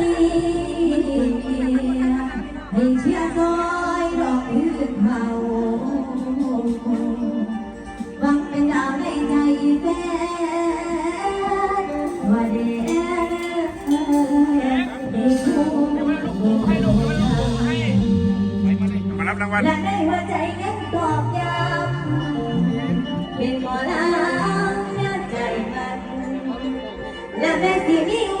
ตีให้เชียซอยดอกพืชเผาบังเป็นดาวในใจแฟนว่าเด็กเด็กคู่มารับรางวัลและได้หัวใจเน้นตอบย้ำเป็นหมอลำ Let me see you.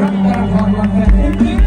รักกันความรักกัน